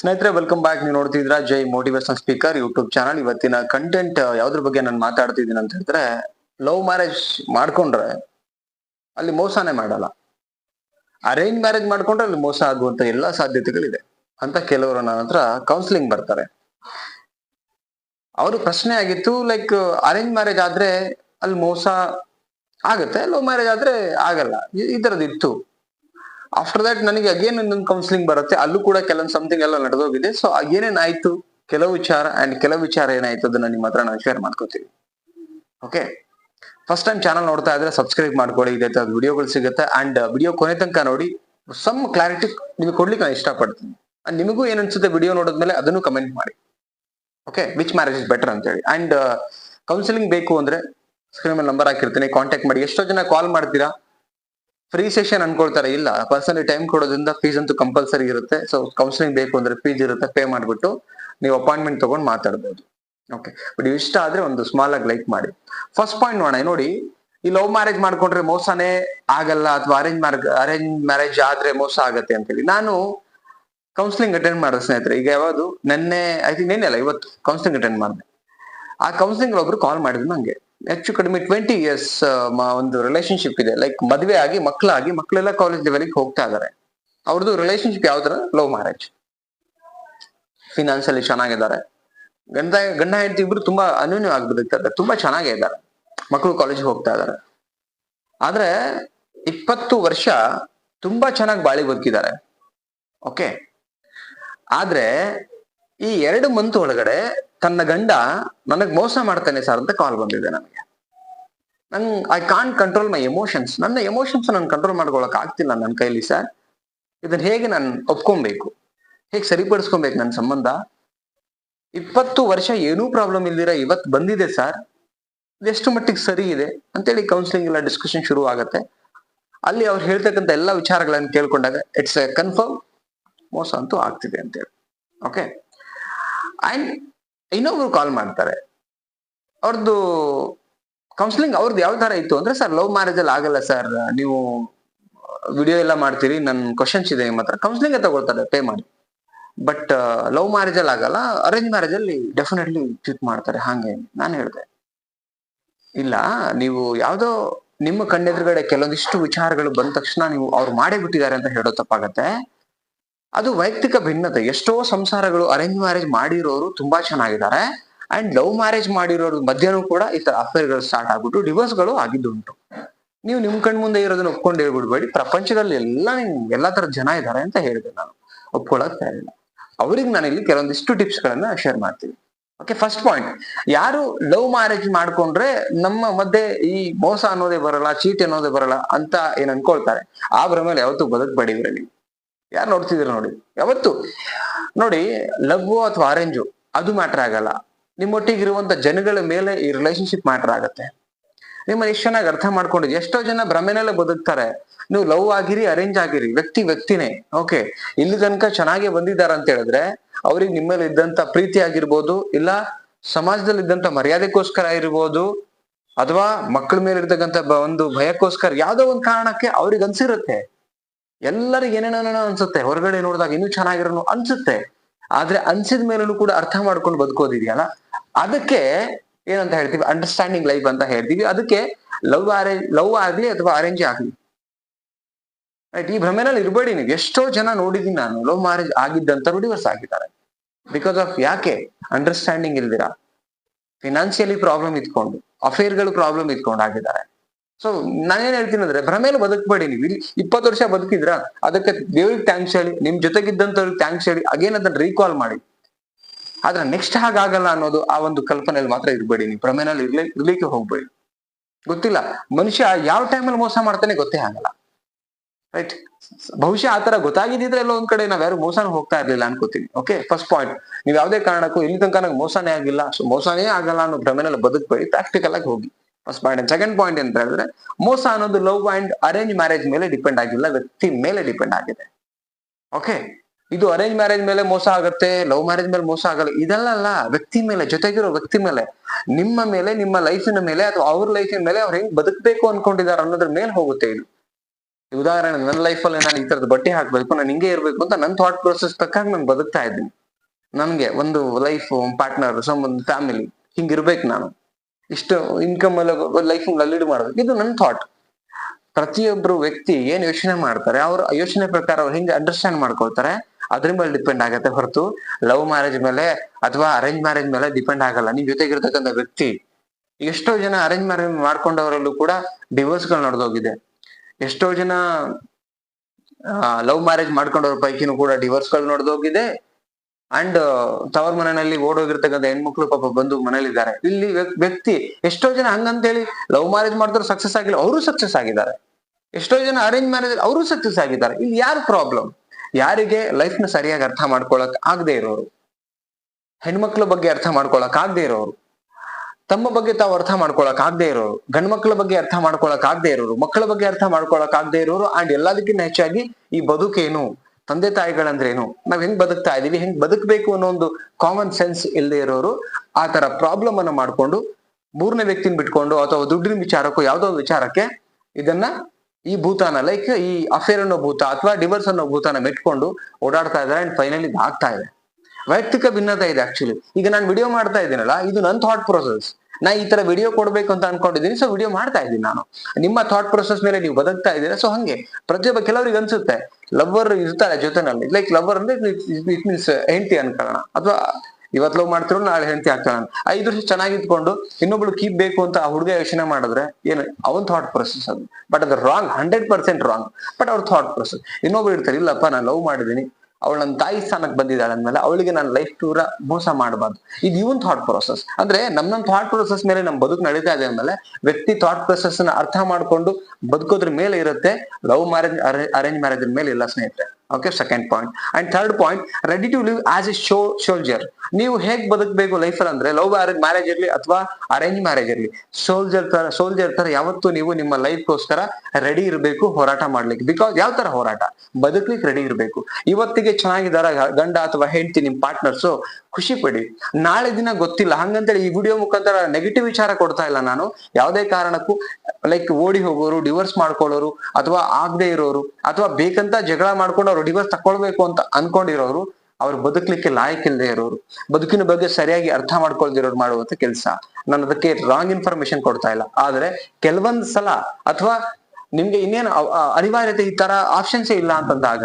ಸ್ನೇಹಿತರೆ welcome back ನೀವು ನೋಡ್ತಿದ್ರ Jai motivation speaker YouTube channel ಇವತ್ತಿನ ಕಂಟೆಂಟ್ ಯಾವ್ದ್ರ ಬಗ್ಗೆ ನಾನು ಮಾತಾಡ್ತಿದ್ದೀನಿ ಅಂತ ಹೇಳಿದ್ರೆ ಲವ್ ಮ್ಯಾರೇಜ್ ಮಾಡ್ಕೊಂಡ್ರೆ ಅಲ್ಲಿ ಮೋಸನೇ ಮಾಡಲ್ಲ. ಅರೇಂಜ್ ಮ್ಯಾರೇಜ್ ಮಾಡ್ಕೊಂಡ್ರೆ ಅಲ್ಲಿ ಮೋಸ ಆಗುವಂತ ಎಲ್ಲಾ ಸಾಧ್ಯತೆಗಳಿದೆ ಅಂತ ಕೆಲವರು ನನ್ನ ಹತ್ರ ಕೌನ್ಸಿಲಿಂಗ್ ಬರ್ತಾರೆ. ಅವರು ಪ್ರಶ್ನೆ ಆಗಿತ್ತು ಲೈಕ್ ಅರೇಂಜ್ ಮ್ಯಾರೇಜ್ ಆದ್ರೆ ಅಲ್ಲಿ ಮೋಸ ಆಗತ್ತೆ ಲವ್ ಮ್ಯಾರೇಜ್ ಆದ್ರೆ ಆಗಲ್ಲ. ಈ- ತರದ್ ಇತ್ತು. ಆಫ್ಟರ್ ದಟ್ ನನಗೆ ಅಗೇನ್ ಇನ್ನೊಂದು ಕೌನ್ಸಿಲಿಂಗ್ ಬರುತ್ತೆ. ಅಲ್ಲೂ ಕೂಡ ಕೆಲವೊಂದು ಸಮಥಿಂಗ್ ಎಲ್ಲ ನಡೆದೋಗಿದೆ. ಸೊ ಏನೇನಾಯ್ತು ಕೆಲವು ವಿಚಾರ ಅಂಡ್ ಕೆಲವು ವಿಚಾರ ಏನಾಯ್ತು ಅದನ್ನ ನಿಮ್ಮ ಹತ್ರ ನಾನು ಶೇರ್ ಮಾಡ್ಕೋತೀವಿ ಓಕೆ ಫಸ್ಟ್ ಟೈಮ್ ಚಾನಲ್ ನೋಡ್ತಾ ಇದ್ರೆ ಸಬ್ಸ್ಕ್ರೈಬ್ ಮಾಡ್ಕೊಳ್ಳಿ. ಇದೆ ಅದು ವಿಡಿಯೋಗಳು ಸಿಗುತ್ತೆ. ಅಂಡ್ ವಿಡಿಯೋ ಕೊನೆ ತನಕ ನೋಡಿ. ಸಮ್ ಕ್ಲಾರಿಟಿ ನಿಮಗೆ ಕೊಡ್ಲಿಕ್ಕೆ ನಾನು ಇಷ್ಟಪಡ್ತೀನಿ. ಅಂಡ್ ನಿಮಗೂ ಏನ್ ಅನ್ಸುತ್ತೆ ವಿಡಿಯೋ ನೋಡಿದ್ಮೇಲೆ ಅದನ್ನು ಕಮೆಂಟ್ ಮಾಡಿ. Okay which marriage is better ಅಂತ ಹೇಳಿ. ಅಂಡ್ ಕೌನ್ಸಿಲಿಂಗ್ ಬೇಕು ಅಂದ್ರೆ ಸ್ಕ್ರೀನ್ ಮೇಲೆ ನಂಬರ್ ಹಾಕಿರ್ತೀನಿ. ಕಾಂಟ್ಯಾಕ್ಟ್ ಮಾಡಿ. ಎಷ್ಟೋ ಜನ ಕಾಲ್ ಮಾಡ್ತೀರಾ? ಫ್ರೀ ಸೆಷನ್ ಅನ್ಕೊಳ್ತಾರೆ. ಇಲ್ಲ ಪರ್ಸನಲಿ ಟೈಮ್ ಕೊಡೋದ್ರಿಂದ ಫೀಸ್ ಅಂತೂ ಕಂಪಲ್ಸರಿ ಇರುತ್ತೆ. ಸೊ ಕೌನ್ಸಿಲಿಂಗ್ ಬೇಕು ಅಂದ್ರೆ ಫೀಸ್ ಇರುತ್ತೆ ಪೇ ಮಾಡಿಬಿಟ್ಟು ನೀವು ಅಪಾಯಿಂಟ್ಮೆಂಟ್ ತಗೊಂಡು ಮಾತಾಡ್ಬೋದು. ಓಕೆ ಬಟ್ ಇಷ್ಟ ಆದ್ರೆ ಒಂದು ಸ್ಮಾಲ್ ಆಗಿ ಲೈಕ್ ಮಾಡಿ. ಫಸ್ಟ್ ಪಾಯಿಂಟ್ ನೋಡೋಣ. ನೋಡಿ, ಈ ಲವ್ ಮ್ಯಾರೇಜ್ ಮಾಡ್ಕೊಂಡ್ರೆ ಮೋಸನೇ ಆಗಲ್ಲ ಅಥವಾ ಅರೇಂಜ್ ಮ್ಯಾರೇಜ್ ಅರೇಂಜ್ ಮ್ಯಾರೇಜ್ ಆದ್ರೆ ಮೋಸ ಆಗತ್ತೆ ಅಂತ ಹೇಳಿ ನಾನು ಕೌನ್ಸಿಲಿಂಗ್ ಅಟೆಂಡ್ ಮಾಡಿದ ಸ್ನೇಹಿತರೆ. ಈಗ ಯಾವುದು? ನೆನ್ನೆ ಐ ಥಿಂಕ್ ನೆನ್ನೆ ಅಲ್ಲ, ಇವತ್ತು ಕೌನ್ಸಿಲಿಂಗ್ ಅಟೆಂಡ್ ಮಾಡಿದೆ. ಆ ಕೌನ್ಸಿಲಿಂಗ್ ಒಬ್ರು ಕಾಲ್ ಮಾಡಿದ್ರು ನಂಗೆ. ಹೆಚ್ಚು ಕಡಿಮೆ ಟ್ವೆಂಟಿ ಇಯರ್ಸ್ ಒಂದು ರಿಲೇಶನ್ಶಿಪ್ ಇದೆ. ಲೈಕ್ ಮದುವೆ ಆಗಿ ಮಕ್ಕಳಾಗಿ ಮಕ್ಕಳೆಲ್ಲ ಕಾಲೇಜ್ ಲೆವೆಲ್ಗೆ ಹೋಗ್ತಾ ಇದಾರೆ. ಅವ್ರದ್ದು ರಿಲೇಶನ್ಶಿಪ್ ಯಾವ್ದಾರ? ಲವ್ ಮ್ಯಾರೇಜ್ ಫಿನಾನ್ಸಿಯಲಿ ಚೆನ್ನಾಗಿದ್ದಾರೆ. ಗಂಡ ಗಂಡ ಹೆಂಡತಿ ಇಬ್ರು ತುಂಬಾ ಅನ್ಯೂನ್ಯ ಬದುಕ್ತಾರೆ ತುಂಬಾ ಚೆನ್ನಾಗೇ ಇದ್ದಾರೆ. ಮಕ್ಕಳು ಕಾಲೇಜ್ ಹೋಗ್ತಾ ಇದಾರೆ. ಆದ್ರೆ ಇಪ್ಪತ್ತು ವರ್ಷ ತುಂಬಾ ಚೆನ್ನಾಗಿ ಬಾಳಿ ಬದುಕಿದ್ದಾರೆ. ಓಕೆ ಆದ್ರೆ ಈ ಎರಡು ಮಂತ್ ಒಳಗಡೆ ತನ್ನ ಗಂಡ ನನಗ್ ಮೋಸ ಮಾಡ್ತಾನೆ ಸರ್ ಅಂತ ಕಾಲ್ ಬಂದಿದೆ ನನಗೆ. ನನ್ I can't control my emotions ನನ್ನ ಎಮೋಷನ್ಸ್ ನಾನು ಕಂಟ್ರೋಲ್ ಮಾಡ್ಕೊಳಕ್ ಆಗ್ತಿಲ್ಲ ನನ್ನ ಕೈಲಿ ಸರ್. ಇದನ್ನ ಹೇಗೆ ನಾನು ಒಪ್ಕೊಬೇಕು? ಹೇಗೆ ಸರಿಪಡಿಸ್ಕೊಬೇಕು ನನ್ನ ಸಂಬಂಧ? ಇಪ್ಪತ್ತು ವರ್ಷ ಏನೂ ಪ್ರಾಬ್ಲಮ್ ಇಲ್ದಿರ ಇವತ್ ಬಂದಿದೆ ಸರ್. ಎಷ್ಟು ಮಟ್ಟಿಗೆ ಸರಿ ಇದೆ ಅಂತೇಳಿ ಕೌನ್ಸಿಲಿಂಗ್ ಎಲ್ಲ ಡಿಸ್ಕಷನ್ ಶುರು ಆಗತ್ತೆ. ಅಲ್ಲಿ ಅವ್ರು ಹೇಳ್ತಕ್ಕಂಥ ಎಲ್ಲ ವಿಚಾರಗಳನ್ನು ಕೇಳ್ಕೊಂಡಾಗ ಇಟ್ಸ್ ಎ ಕನ್ಫರ್ಮ್ ಮೋಸ ಅಂತೂ ಆಗ್ತಿದೆ ಅಂತೇಳಿ. ಓಕೆ ಅಂಡ್ ಇನ್ನೊಬ್ರು ಕಾಲ್ ಮಾಡ್ತಾರೆ. ಅವ್ರದ್ದು ಕೌನ್ಸಿಲಿಂಗ್ ಅವ್ರದ್ದು ಯಾವ ತರ ಇತ್ತು ಅಂದ್ರೆ, ಸರ್ ಲವ್ ಮ್ಯಾರೇಜ್ ಅಲ್ಲಿ ಆಗಲ್ಲ, ಸರ್. ನೀವು ವಿಡಿಯೋ ಎಲ್ಲ ಮಾಡ್ತೀರಿ. ನನ್ನ ಕ್ವಶನ್ಸ್ ಇದೆ, ನಿಮ್ಮ ಹತ್ರ. ಕೌನ್ಸಿಲಿಂಗ್ ತಗೊಳ್ತಾರೆ ಪೇ ಮಾಡಿ. ಬಟ್ ಲವ್ ಮ್ಯಾರೇಜ್ ಅಲ್ಲಿ ಆಗಲ್ಲ. ಅರೇಂಜ್ ಮ್ಯಾರೇಜ್ ಅಲ್ಲಿ ಡೆಫಿನೆಟ್ಲಿ ಟ್ರೀಟ್ ಮಾಡ್ತಾರೆ. ಹಾಗೆ ನಾನು ಹೇಳಿದೆ. ಇಲ್ಲ, ನೀವು ಯಾವುದೋ ನಿಮ್ಮ ಕಣ್ಣೆದುರುಗಡೆ ಕೆಲವೊಂದಿಷ್ಟು ವಿಚಾರಗಳು ಬಂದ ತಕ್ಷಣ ನೀವು ಅವ್ರು ಮಾಡೇ ಬಿಟ್ಟಿದ್ದಾರೆ ಅಂತ ಹೇಳೋ ತಪ್ಪಾಗತ್ತೆ. ಅದು ವೈಯಕ್ತಿಕ ಭಿನ್ನತೆ. ಎಷ್ಟೋ ಸಂಸಾರಗಳು ಅರೇಂಜ್ ಮ್ಯಾರೇಜ್ ಮಾಡಿರೋರು ತುಂಬಾ ಚೆನ್ನಾಗಿದ್ದಾರೆ. ಅಂಡ್ ಲವ್ ಮ್ಯಾರೇಜ್ ಮಾಡಿರೋರು ಮಧ್ಯನೂ ಕೂಡ ಈ ತರ ಅಫೇರ್ಗಳು ಸ್ಟಾರ್ಟ್ ಆಗ್ಬಿಟ್ಟು ಡಿವೋರ್ಸ್ಗಳು ಆಗಿದ್ದುಂಟು. ನೀವು ನಿಮ್ ಕಣ್ ಮುಂದೆ ಇರೋದನ್ನ ಒಪ್ಕೊಂಡು ಹೇಳ್ಬಿಡ್ಬೇಡಿ. ಪ್ರಪಂಚದಲ್ಲಿ ಎಲ್ಲ ಎಲ್ಲಾ ತರದ ಜನ ಇದ್ದಾರೆ ಅಂತ ಹೇಳಿದೆ ನಾನು. ಒಪ್ಕೊಳ್ಳೋಕೆ ತಯಾರಿಲ್ಲ ಅವ್ರಿಗೆ ನಾನು ಇಲ್ಲಿ ಕೆಲವೊಂದಿಷ್ಟು ಟಿಪ್ಸ್ ಗಳನ್ನ ಶೇರ್ ಮಾಡ್ತೀನಿ. ಓಕೆ ಫಸ್ಟ್ ಪಾಯಿಂಟ್ ಯಾರು ಲವ್ ಮ್ಯಾರೇಜ್ ಮಾಡ್ಕೊಂಡ್ರೆ ನಮ್ಮ ಮಧ್ಯೆ ಈ ಮೋಸ ಅನ್ನೋದೇ ಬರಲ್ಲ, ಚೀಟ್ ಅನ್ನೋದೇ ಬರಲ್ಲ ಅಂತ ಏನ್ ಅನ್ಕೊಳ್ತಾರೆ? ಆ ಭ್ರಮೇಲೆ ಯಾವತ್ತೂ ಬದುಕ್ ನೀವು ಯಾರು ನೋಡ್ತಿದ್ರ ನೋಡಿ? ಯಾವತ್ತು? ನೋಡಿ ಲವ್ ಅಥವಾ ಆರೆಂಜು ಅದು ಮ್ಯಾಟರ್ ಆಗಲ್ಲ. ನಿಮ್ಮೊಟ್ಟಿಗಿರುವಂತ ಜನಗಳ ಮೇಲೆ ಈ ರಿಲೇಶನ್ಶಿಪ್ ಮ್ಯಾಟರ್ ಆಗತ್ತೆ. ನಿಮ್ಮ ಎಷ್ಟು ಚೆನ್ನಾಗಿ ಅರ್ಥ ಮಾಡ್ಕೊಂಡಿದ್ರಿ ಎಷ್ಟೋ ಜನ ಭ್ರಮೆನಲ್ಲೇ ಬದುಕ್ತಾರೆ. ನೀವು ಲವ್ ಆಗಿರಿ ಅರೇಂಜ್ ಆಗಿರಿ, ವ್ಯಕ್ತಿ ವ್ಯಕ್ತಿನೇ, ಓಕೆ? ಇಲ್ಲಿ ತನಕ ಚೆನ್ನಾಗಿ ಬಂದಿದ್ದಾರೆ ಅಂತ ಹೇಳಿದ್ರೆ, ಅವ್ರಿಗೆ ನಿಮ್ಮಲ್ಲಿ ಇದ್ದಂತ ಪ್ರೀತಿ ಆಗಿರ್ಬೋದು, ಇಲ್ಲ ಸಮಾಜದಲ್ಲಿ ಇದ್ದಂತ ಮರ್ಯಾದೆಗೋಸ್ಕರ ಇರ್ಬೋದು ಅಥವಾ ಮಕ್ಕಳ ಮೇಲೆ ಇರ್ತಕ್ಕಂಥ ಒಂದು ಭಯಕ್ಕೋಸ್ಕರ, ಯಾವುದೋ ಒಂದು ಕಾರಣಕ್ಕೆ ಅವ್ರಿಗೆ ಅನ್ಸಿರುತ್ತೆ. ಎಲ್ಲರಿಗೆ ಏನೇನೋ ಅನ್ಸುತ್ತೆ. ಹೊರಗಡೆ ನೋಡಿದಾಗ ಇನ್ನೂ ಚೆನ್ನಾಗಿರೋನು ಅನ್ಸುತ್ತೆ. ಆದ್ರೆ ಅನ್ಸಿದ ಮೇಲೂ ಕೂಡ ಅರ್ಥ ಮಾಡ್ಕೊಂಡು ಬದುಕೋದಿದೆಯಲ್ಲ? ಅದಕ್ಕೆ ಏನಂತ ಹೇಳ್ತೀವಿ? ಅಂಡರ್ಸ್ಟ್ಯಾಂಡಿಂಗ್ ಲೈಫ್ ಅಂತ ಹೇಳ್ತೀವಿ. ಅದಕ್ಕೆ ಲವ್ ಅರೇಂಜ್ ಲವ್ ಆಗ್ಲಿ ಅಥವಾ ಅರೇಂಜ್ ಆಗ್ಲಿ. ರೈಟ್ ಈ ಭ್ರಮೆನಲ್ಲಿ ಇರಬೇಡಿ ನೀವು. ಎಷ್ಟೋ ಜನ ನೋಡಿದೀನಿ ನಾನು. ಲವ್ ಮ್ಯಾರೇಜ್ ಆಗಿದ್ದಂತ ರೂಢಿವರ್ಸ್ ಆಗಿದ್ದಾರೆ. ಬಿಕಾಸ್ ಆಫ್ ಯಾಕೆ? ಅಂಡರ್ಸ್ಟ್ಯಾಂಡಿಂಗ್ ಇಲ್ದಿರಾ? ಫಿನಾನ್ಸಿಯಲಿ ಪ್ರಾಬ್ಲಮ್ ಇದ್ಕೊಂಡು ಅಫೇರ್ಗಳು ಪ್ರಾಬ್ಲಮ್ ಇದ್ಕೊಂಡು ಆಗಿದ್ದಾರೆ. ಸೊ ನಾನೇನ್ ಹೇಳ್ತೀನಿ ಅಂದ್ರೆ ಭ್ರಮೇಲೆ ಬದುಕಬೇಡಿ ನೀವು. ಇಲ್ಲಿ ಇಪ್ಪತ್ತು ವರ್ಷ ಬದುಕಿದ್ರ, ಅದಕ್ಕೆ ದೇವ್ರಿಗೆ ಥ್ಯಾಂಕ್ಸ್ ಹೇಳಿ, ನಿಮ್ ಜೊತೆಗಿದ್ದಂತವ್ರಿಗೆ ಥ್ಯಾಂಕ್ಸ್ ಹೇಳಿ ಅಗೇನ್ ಅದನ್ನ ರೀಕಾಲ್ ಮಾಡಿ. ಆದ್ರೆ ನೆಕ್ಸ್ಟ್ ಹಾಗಾಗಲ್ಲ ಅನ್ನೋದು ಆ ಒಂದು ಕಲ್ಪನೆಯಲ್ಲಿ ಮಾತ್ರ ಇರ್ಬೇಡಿ ನೀವು. ಭ್ರಮೇನಲ್ಲಿ ಇರ್ಲಿ, ಇರ್ಲಿಕ್ಕೆ ಹೋಗ್ಬೇಡಿ. ಗೊತ್ತಿಲ್ಲ? ಮನುಷ್ಯ ಯಾವ ಟೈಮಲ್ಲಿ ಮೋಸ ಮಾಡ್ತಾನೆ ಗೊತ್ತೇ ಆಗಲ್ಲ. ರೈಟ್ ಬಹುಶಃ ಆತರ ಗೊತ್ತಾಗಿದ್ದಿದ್ರೆ ಎಲ್ಲ ಒಂದ್ ಕಡೆ ನಾವ್ ಯಾರು ಮೋಸನ ಹೋಗ್ತಾ ಇರ್ಲಿಲ್ಲ ಅನ್ಕೋತೀನಿ. ಓಕೆ ಫಸ್ಟ್ ಪಾಯಿಂಟ್ ನೀವ್ ಯಾವ್ದೇ ಕಾರಣಕ್ಕೂ, ಇಲ್ಲಿ ತನಕ ನಂಗೆ ಮೋಸನೇ ಆಗಿಲ್ಲ. ಸೊ ಮೋಸನೇ ಆಗಲ್ಲ ಅನ್ನೋ ಭ್ರಮೆನಲ್ಲಿ ಬದುಕ್ಬೇಡಿ. ಪ್ರಾಕ್ಟಿಕಲ್ ಆಗಿ ಹೋಗಿ. ಫಸ್ಟ್ ಪಾಯಿಂಟ್ ಸೆಕೆಂಡ್ ಪಾಯಿಂಟ್ ಅಂತ ಹೇಳಿದ್ರೆ ಮೋಸ ಅನ್ನೋದು ಲವ್ ಅಂಡ್ ಅರೇಂಜ್ ಮ್ಯಾರೇಜ್ ಮೇಲೆ ಡಿಪೆಂಡ್ ಆಗಿಲ್ಲ, ವ್ಯಕ್ತಿ ಮೇಲೆ ಡಿಪೆಂಡ್ ಆಗಿದೆ. ಓಕೆ ಇದು ಅರೇಂಜ್ ಮ್ಯಾರೇಜ್ ಮೇಲೆ ಮೋಸ ಆಗುತ್ತೆ ಲವ್ ಮ್ಯಾರೇಜ್ ಮೇಲೆ ಮೋಸ ಆಗಲ್ಲ ಇದೆಲ್ಲ ಅಲ್ಲ ವ್ಯಕ್ತಿ ಮೇಲೆ, ಜೊತೆಗಿರೋ ವ್ಯಕ್ತಿ ಮೇಲೆ. ನಿಮ್ಮ ಮೇಲೆ, ನಿಮ್ಮ ಲೈಫಿನ ಮೇಲೆ ಅಥವಾ ಅವ್ರ ಲೈಫಿನ ಮೇಲೆ ಅವ್ರು ಹೆಂಗ್ ಬದುಕಬೇಕು ಅನ್ಕೊಂಡಿದ್ದಾರೆ ಅನ್ನೋದ್ರ ಮೇಲೆ ಹೋಗುತ್ತೆ ಇದು. ಉದಾಹರಣೆ, ನನ್ನ ಲೈಫಲ್ಲಿ ನಾನು ಈ ತರದ ಬಟ್ಟೆ ಹಾಕ್ಬೇಕು, ನಾನು ಹಿಂಗೆ ಇರ್ಬೇಕು ಅಂತ ನನ್ನ ಥಾಟ್ ಪ್ರೊಸೆಸ್ ತಕ್ಕಾಗ ನಾನು ಬದುಕ್ತಾ ಇದ್ದೀನಿ. ನನ್ಗೆ ಒಂದು ಲೈಫ್ ಪಾರ್ಟ್ನರ್ ಸಂಬಂಧ ಫ್ಯಾಮಿಲಿ ಹಿಂಗಿರ್ಬೇಕು ನಾನು. ಇಷ್ಟು ಇನ್ಕಮ್ ಲೈಫ್ ಲೀಡ್ ಮಾಡ್ಬೇಕು. ಇದು ನನ್ನ ಥಾಟ್ ಪ್ರತಿಯೊಬ್ರು ವ್ಯಕ್ತಿ ಏನ್ ಯೋಚನೆ ಮಾಡ್ತಾರೆ, ಅವ್ರ ಯೋಚನೆ ಪ್ರಕಾರ ಅವ್ರು ಹೆಂಗೆ ಅಂಡರ್ಸ್ಟ್ಯಾಂಡ್ ಮಾಡ್ಕೊಳ್ತಾರೆ, ಅದ್ರ ಮೇಲೆ ಡಿಪೆಂಡ್ ಆಗತ್ತೆ ಹೊರತು. ಲವ್ ಮ್ಯಾರೇಜ್ ಮೇಲೆ ಅಥವಾ ಅರೇಂಜ್ ಮ್ಯಾರೇಜ್ ಮೇಲೆ ಡಿಪೆಂಡ್ ಆಗಲ್ಲ. ನಿಮ್ ಜೊತೆಗಿರ್ತಕ್ಕಂಥ ವ್ಯಕ್ತಿ, ಎಷ್ಟೋ ಜನ ಅರೇಂಜ್ ಮ್ಯಾರೇಜ್ ಮಾಡ್ಕೊಂಡವರಲ್ಲೂ ಕೂಡ ಡಿವೋರ್ಸ್ಗಳು ನಡೆದೋಗಿದೆ. ಎಷ್ಟೋ ಜನ ಲವ್ ಮ್ಯಾರೇಜ್ ಮಾಡ್ಕೊಂಡವ್ರ ಪೈಕಿನೂ ಕೂಡ ಡಿವೋರ್ಸ್ಗಳು ನಡೆದೋಗಿದೆ. ಅಂಡ್ ತವರ್ ಮನೆಯಲ್ಲಿ ಓಡೋಗಿರ್ತಕ್ಕಂಥ ಹೆಣ್ಮಕ್ಳು ಪಾಪ ಬಂದು ಮನೇಲಿದ್ದಾರೆ ಇಲ್ಲಿ ವ್ಯಕ್- ವ್ಯಕ್ತಿ ಎಷ್ಟೋ ಜನ ಹಂಗಂತೇಳಿ ಲವ್ ಮ್ಯಾರೇಜ್ ಮಾಡಿದ್ರು ಸಕ್ಸಸ್ ಆಗಿಲ್ಲ, ಅವರು ಸಕ್ಸಸ್ ಆಗಿದ್ದಾರೆ. ಎಷ್ಟೋ ಜನ ಅರೇಂಜ್ ಮ್ಯಾರೇಜ್ ಅವರು ಸಕ್ಸಸ್ ಆಗಿದ್ದಾರೆ. ಇಲ್ಲಿ ಯಾರು ಪ್ರಾಬ್ಲಮ್ ಯಾರಿಗೆ ಲೈಫ್ನ ಸರಿಯಾಗಿ ಅರ್ಥ ಮಾಡ್ಕೊಳಕ್ ಆಗದೆ ಇರೋರು? ಹೆಣ್ಮಕ್ಳ ಬಗ್ಗೆ ಅರ್ಥ ಮಾಡ್ಕೊಳಕ್ ಆಗದೆ ಇರೋರು? ತಮ್ಮ ಬಗ್ಗೆ ತಾವು ಅರ್ಥ ಮಾಡ್ಕೊಳಕ್ ಆಗದೆ ಇರೋರು? ಗಂಡ್ಮಕ್ಳ ಬಗ್ಗೆ ಅರ್ಥ ಮಾಡ್ಕೊಳಕ್ ಆಗದೆ ಇರೋರು? ಮಕ್ಕಳ ಬಗ್ಗೆ ಅರ್ಥ ಮಾಡ್ಕೊಳಕ್ ಆಗದೆ ಇರೋರು? ಅಂಡ್ ಎಲ್ಲದಕ್ಕಿಂತ ಹೆಚ್ಚಾಗಿ ಈ ಬದುಕೇನು? ತಂದೆ ತಾಯಿಗಳಂದ್ರೇನು? ನಾವ್ ಹೆಂಗ್ ಬದುಕ್ತಾ ಇದೀವಿ? ಹೆಂಗ್ ಬದುಕಬೇಕು ಅನ್ನೋ ಒಂದು ಕಾಮನ್ ಸೆನ್ಸ್ ಇಲ್ಲದೆ ಇರೋರು ಆ ತರ ಪ್ರಾಬ್ಲಮ್ ಅನ್ನ ಮಾಡ್ಕೊಂಡು ಮೂರನೇ ವ್ಯಕ್ತಿನ ಬಿಟ್ಕೊಂಡು ಅಥವಾ ದುಡ್ಡಿನ ವಿಚಾರಕ್ಕೂ ಯಾವ್ದೋ ಒಂದು ವಿಚಾರಕ್ಕೆ ಇದನ್ನ ಈ ಭೂತಾನ ಲೈಕ್ ಈ ಅಫೇರ್ ಅನ್ನೋ ಭೂತ ಅಥವಾ ಡಿವರ್ಸ್ ಅನ್ನೋ ಭೂತಾನ ಮೆಟ್ಕೊಂಡು ಓಡಾಡ್ತಾ ಇದ್ದಾರೆ ಅಂಡ್ ಫೈನಲಿ ಆಗ್ತಾ ಇದೆ. ವೈಯಕ್ತಿಕ ಭಿನ್ನತೆ ಇದೆ ಆಕ್ಚುಲಿ ಈಗ ನಾನು ವಿಡಿಯೋ ಮಾಡ್ತಾ ಇದ್ದೀನಲ್ಲ, ಇದು ನನ್ನ ಥಾಟ್ ಪ್ರೊಸೆಸ್ ನಾ ಈ ತರ ವಿಡಿಯೋ ಕೊಡ್ಬೇಕು ಅಂತ ಅನ್ಕೊಂಡಿದ್ದೀನಿ. ಸೊ ವಿಡಿಯೋ ಮಾಡ್ತಾ ಇದ್ದೀನಿ ನಾನು. ನಿಮ್ಮ ಥಾಟ್ ಪ್ರೊಸೆಸ್ ಮೇಲೆ ನೀವು ಬದುಕ್ತಾ ಇದ್ದೀರಾ? ಸೊ ಹಂಗೆ. ಪ್ರತಿಯೊಬ್ಬ ಕೆಲವರಿಗೆ ಅನ್ಸುತ್ತೆ. ಲವರ್ ಇರ್ತಾರೆ ಜೊತೆನಲ್ಲಿ. ಲೈಕ್ ಲವರ್ ಅಂದ್ರೆ ಇಟ್ ಮೀನ್ಸ್ ಹೆಂಡತಿ ಅನ್ಕೊಳ್ಳೋಣ. ಅಥವಾ ಇವತ್ ಲವ್ ಮಾಡ್ತಿರೋ ನಾಳೆ ಹೆಂಡತಿ ಆಗ್ತಾನ ಐದು ವರ್ಷ ಚೆನ್ನಾಗಿದ್ಕೊಂಡು ಇನ್ನೊಬ್ಳು ಕೀಪ್ ಬೇಕು ಅಂತ ಆ ಹುಡುಗ ಯೋಚನೆ ಮಾಡಿದ್ರೆ ಏನು, ಅವನ್ ಥಾಟ್ ಪ್ರೊಸೆಸ್ ಅದು. ಬಟ್ ಅದು wrong hundred percent wrong but ಅವ್ರ ಥಾಟ್ ಪ್ರೊಸೆಸ್ ಇನ್ನೊಬ್ರು ಇರ್ತಾರೆ, ಇಲ್ಲಪ್ಪ, ನಾನು ಲವ್ ಮಾಡಿದೀನಿ ಅವಳು ನನ್ನ ತಾಯಿ ಸ್ಥಾನಕ್ಕೆ ಬಂದಿದ್ದಾಳೆ ಅಂದ್ಮೇಲೆ ಅವಳಿಗೆ ನಾನು ಲೈಫ್ ಪೂರ ಮೋಸ ಮಾಡಬಾರ್ದು. ಇದು ಇವನ್ ಥಾಟ್ ಪ್ರೊಸೆಸ್ ಅಂದ್ರೆ ನಮ್ಮ ನಮ್ ಥಾಟ್ ಪ್ರೊಸೆಸ್ ಮೇಲೆ ನಮ್ಮ ಬದುಕು ನಡೀತಾ ಇದೆ ಅಂದ್ಮೇಲೆ ವ್ಯಕ್ತಿ ಥಾಟ್ ಪ್ರೊಸೆಸ್ನ ಅರ್ಥ ಮಾಡ್ಕೊಂಡು ಬದುಕೋದ್ರ ಮೇಲೆ ಇರುತ್ತೆ ಲವ್ ಮ್ಯಾರೇಜ್ ಅರೇಂಜ್ ಮ್ಯಾರೇಜ್ ಮೇಲೆ ಇಲ್ಲ ಸ್ನೇಹಿತರೆ. Okay second point and third point ready to live as a show soldier ನೀವು ಹೇಗ್ ಬದುಕಬೇಕು ಲೈಫಲ್ಲಿ ಅಂದ್ರೆ ಲವ್ ಮ್ಯಾರೇಜ್ ಇರಲಿ ಅಥವಾ ಅರೇಂಜ್ ಮ್ಯಾರೇಜ್ ಇರಲಿ. ಸೋಲ್ಜರ್ ತರ ಸೋಲ್ಜರ್ ತರ ಯಾವತ್ತು ನೀವು ನಿಮ್ಮ ಲೈಫ್ಗೋಸ್ಕರ ರೆಡಿ ಇರಬೇಕು, ಹೋರಾಟ ಮಾಡ್ಲಿಕ್ಕೆ. ಬಿಕಾಸ್ ಯಾವ ತರ ಹೋರಾಟ? ಬದುಕ್ಲಿಕ್ಕೆ ರೆಡಿ ಇರಬೇಕು. ಇವತ್ತಿಗೆ ಚೆನ್ನಾಗಿದ್ದಾರ ಗಂಡ ಅಥವಾ ಹೆಂಡತಿ ನಿಮ್ ಪಾರ್ಟ್ನರ್ಸು ಖುಷಿ ಪಡಿ. ನಾಳೆ ದಿನ ಗೊತ್ತಿಲ್ಲ. ಹಂಗಂತೇಳಿ ಈ ವಿಡಿಯೋ ಮುಖಾಂತರ ನೆಗೆಟಿವ್ ವಿಚಾರ ಕೊಡ್ತಾ ಇಲ್ಲ ನಾನು. ಯಾವುದೇ ಕಾರಣಕ್ಕೂ ಲೈಕ್ ಓಡಿ ಹೋಗೋರು ಡಿವೋರ್ಸ್ ಮಾಡ್ಕೊಳ್ಳೋರು, ಅಥವಾ ಆಗದೆ ಇರೋರು, ಅಥವಾ ಬೇಕಂತ ಜಗಳ ಮಾಡ್ಕೊಂಡು ಅವರು ಡಿವೋರ್ಸ್ ತಕೊಳ್ಬೇಕು ಅಂತ ಅನ್ಕೊಂಡಿರೋರು, ಅವ್ರು ಬದುಕಲಿಕ್ಕೆ ಲಾಯಕ್ ಇಲ್ಲದೆ ಇರೋರು, ಬದುಕಿನ ಬಗ್ಗೆ ಸರಿಯಾಗಿ ಅರ್ಥ ಮಾಡ್ಕೊಳ್ದಿರೋರು ಮಾಡುವಂತ ಕೆಲಸ. ನಾನು ಅದಕ್ಕೆ ರಾಂಗ್ ಇನ್ಫಾರ್ಮೇಶನ್ ಕೊಡ್ತಾ ಇಲ್ಲ. ಆದ್ರೆ ಕೆಲವೊಂದ್ ಸಲ ಅಥವಾ ನಿಮ್ಗೆ ಇನ್ನೇನು ಅನಿವಾರ್ಯತೆ ಈ ತರ ಆಪ್ಷನ್ಸೇ ಇಲ್ಲ ಅಂತಂದಾಗ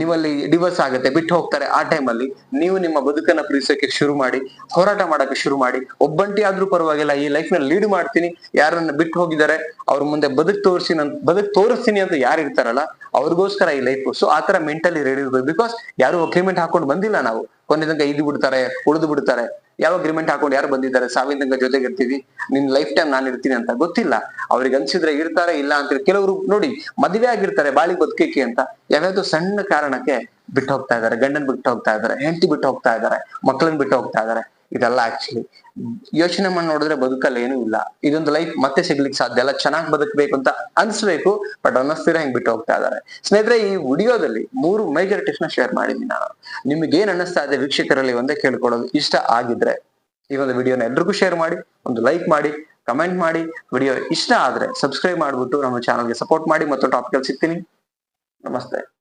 ನೀವಲ್ಲಿ ಡಿವರ್ಸ್ ಆಗುತ್ತೆ, ಬಿಟ್ಟು ಹೋಗ್ತಾರೆ ಆ ಟೈಮಲ್ಲಿ ನೀವು ನಿಮ್ಮ ಬದುಕನ್ನ ಪ್ರೀತಿಸೋಕೆ ಶುರು ಮಾಡಿ, ಹೋರಾಟ ಮಾಡಕ್ಕೆ ಶುರು ಮಾಡಿ, ಒಬ್ಬಂಟಿ ಆದ್ರೂ ಪರವಾಗಿಲ್ಲ, ಈ ಲೈಫ್ನಲ್ಲಿ ಲೀಡ್ ಮಾಡ್ತೀನಿ, ಯಾರನ್ನ ಬಿಟ್ಟು ಹೋಗಿದ್ದಾರೆ, ಅವ್ರ ಮುಂದೆ ಬದುಕ್ ತೋರಿಸಿ ನನ್ ಬದುಕ್ ತೋರಿಸ್ತೀನಿ ಅಂತ ಯಾರು ಇರ್ತಾರಲ್ಲ ಅವ್ರಿಗೋಸ್ಕರ ಈ ಲೈಫ್ ಸೊ ಆ ತರ ಮೆಂಟಲಿ ರೆಡಿ ಇರ್ಬೇಕು. ಬಿಕಾಸ್ ಯಾರು ಅಗ್ರಿಮೆಂಟ್ ಹಾಕೊಂಡು ಬಂದಿಲ್ಲ ನಾವು. ಕೊನೆ ತನಕ ಇದು ಬಿಡ್ತಾರೆ, ಉಳಿದು ಬಿಡ್ತಾರೆ. ಯಾವ ಅಗ್ರಿಮೆಂಟ್ ಹಾಕೊಂಡು ಯಾರು ಬಂದಿದ್ದಾರೆ? ಸಾವಿನ ತನಕ ಜೊತೆಗೆ ಇರ್ತೀವಿ. ನಿನ್ ಲೈಫ್ ಟೈಮ್ ನಾನು ಇರ್ತೀನಿ ಅಂತ ಗೊತ್ತಿಲ್ಲ. ಅವ್ರಿಗೆ ಅನ್ಸಿದ್ರೆ ಇರ್ತಾರೆ, ಇಲ್ಲ ಅಂತ ಕೆಲವರು ನೋಡಿ, ಮದುವೆ ಆಗಿರ್ತಾರೆ ಬಾಳಿ ಬದುಕಿಕೆ ಅಂತ. ಯಾವ್ಯಾವ್ದೋ ಸಣ್ಣ ಕಾರಣಕ್ಕೆ ಬಿಟ್ಟು ಹೋಗ್ತಾ ಇದಾರೆ ಗಂಡನ್ ಬಿಟ್ಟು ಹೋಗ್ತಾ ಇದಾರೆ ಹೆಂಡತಿ ಬಿಟ್ಟು ಹೋಗ್ತಾ ಇದಾರೆ ಮಕ್ಕಳನ್ನ ಬಿಟ್ಟು ಹೋಗ್ತಾ ಇದಾರೆ ಇದೆಲ್ಲ ಆಕ್ಚುಲಿ ಯೋಚನೆ ಮಾಡಿ ನೋಡಿದ್ರೆ ಬದುಕಲ್ಲಿ ಏನೂ ಇಲ್ಲ. ಇದೊಂದು ಲೈಫ್ ಮತ್ತೆ ಸಿಗ್ಲಿಕ್ಕೆ ಸಾಧ್ಯ ಎಲ್ಲ ಚೆನ್ನಾಗಿ ಬದುಕಬೇಕು ಅಂತ ಅನ್ಸ್ಬೇಕು ಬಟ್ ಅನ್ನಿಸ್ತೀರ ಹಿಂಗ್ ಬಿಟ್ಟು ಹೋಗ್ತಾ ಇದಾರೆ ಸ್ನೇಹಿತರೆ, ಈ ವಿಡಿಯೋದಲ್ಲಿ ಮೂರು ಮೇಜರ್ ಟಿಪ್ಸ್ನ ಶೇರ್ ಮಾಡಿದ್ದೀನಿ ನಾನು. ನಿಮ್ಗೆ ಏನ್ ಅನ್ನಿಸ್ತಾ ಇದೆ ವೀಕ್ಷಕರಲ್ಲಿ ಒಂದೇ ಕೇಳ್ಕೊಳ್ಳೋದು ಇಷ್ಟ ಆಗಿದ್ರೆ ಈ ಒಂದು ವಿಡಿಯೋನ ಎಲ್ರಿಗೂ ಶೇರ್ ಮಾಡಿ, ಒಂದು ಲೈಕ್ ಮಾಡಿ ಕಮೆಂಟ್ ಮಾಡಿ. ವಿಡಿಯೋ ಇಷ್ಟ ಆದ್ರೆ ಸಬ್ಸ್ಕ್ರೈಬ್ ಮಾಡಿಬಿಟ್ಟು ನಮ್ಮ ಚಾನಲ್ಗೆ ಸಪೋರ್ಟ್ ಮಾಡಿ ಮತ್ತು ಟಾಪಿಕಲ್ ಸಿಗ್ತೀನಿ. ನಮಸ್ತೆ.